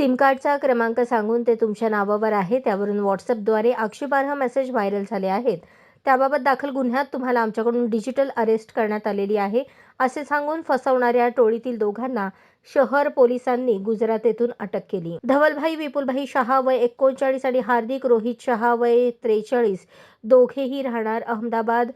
सिमकार्डचा क्रमांक सांगून ते तुमच्या नावावर आहे त्यावरून व्हॉट्सअपद्वारे आक्षेपार्ह मेसेज व्हायरल झाले आहेत. त्याबाबत दाखल गुन्ह्यात तुम्हाला आमच्याकडून डिजिटल अरेस्ट करण्यात आलेली आहे असे सांगून फसवणाऱ्या टोळीतील दोघांना शहर पोलिसांनी गुजरात येथून अटक केली. धवलभाई विपुलभाई शहा वय एकोणचाळीस आणि हार्दिक रोहित शहा वय त्रेचाळीस दोघेही राहणार अहमदाबाद.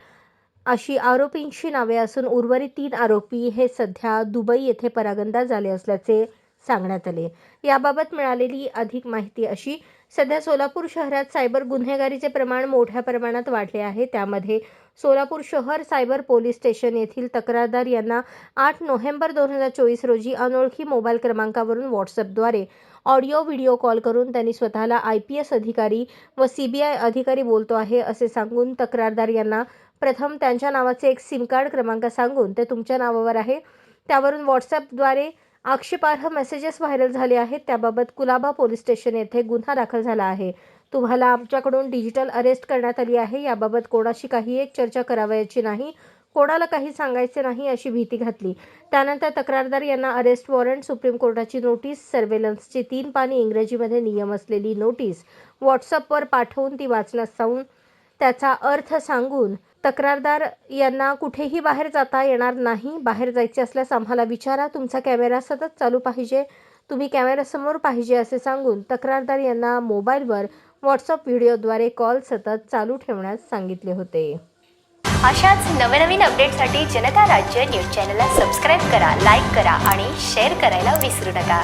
अशी आरोपींची नावे असून उर्वरित तीन आरोपी हे सध्या दुबई येथे परागंदा झाले असल्याचे सांगण्यात आले. याबाबत मिळालेली अधिक माहिती अशी सध्या सोलापूर शहरात सायबर गुन्हेगारीचे प्रमाण मोठ्या प्रमाणात वाढले आहे. त्यामध्ये सोलापूर शहर सायबर पोलीस स्टेशन येथील तक्रारदार यांना आठ नोव्हेंबर दोन हजार चोवीस रोजी अनोळखी मोबाईल क्रमांकावरून व्हॉट्सअपद्वारे ऑडिओ व्हिडिओ कॉल करून त्यांनी स्वतःला आय पी एस अधिकारी व सी बी आय अधिकारी बोलतो आहे असे सांगून तक्रारदार यांना प्रथम त्यांच्या नावाचे एक सिम कार्ड क्रमांक सांगून ते तुमच्या नावावर आहे. त्यावरून व्हॉट्सअपद्वारे आक्षेपार्ह मेसेजेस व्हायरल झाले आहेत. त्याबाबत कुलाबा पोलीस स्टेशन येथे गुन्हा दाखल झाला आहे. तुम्हाला आमच्याकडून डिजिटल अरेस्ट करण्यात आली आहे. याबाबत कोणाशी काही एक चर्चा करावयाची नाही. कोणाला काही सांगायचे नाही अशी भीती घातली. त्यानंतर तक्रारदार यांना अरेस्ट वॉरंट सुप्रीम कोर्टाची नोटीस सर्वेलन्सची तीन पाने इंग्रजीमध्ये नियम असलेली नोटीस व्हॉट्सअपवर पाठवून ती वाचण्यास सांगून त्याचा अर्थ सांगून तक्रारदार यांना कुठेही बाहेर जाता येणार नाही. बाहेर जायचे असल्यास आम्हाला विचारा. तुमचा कॅमेरा सतत चालू पाहिजे. तुम्ही कॅमेऱ्यासमोर पाहिजे असे सांगून तक्रारदार यांना मोबाईलवर व्हॉट्सअप व्हिडिओद्वारे कॉल सतत चालू ठेवण्यास सांगितले होते. अशाच नवनवीन अपडेटसाठी जनता राज्य न्यूज चॅनलला सबस्क्राईब करा लाईक करा आणि शेअर करायला विसरू नका.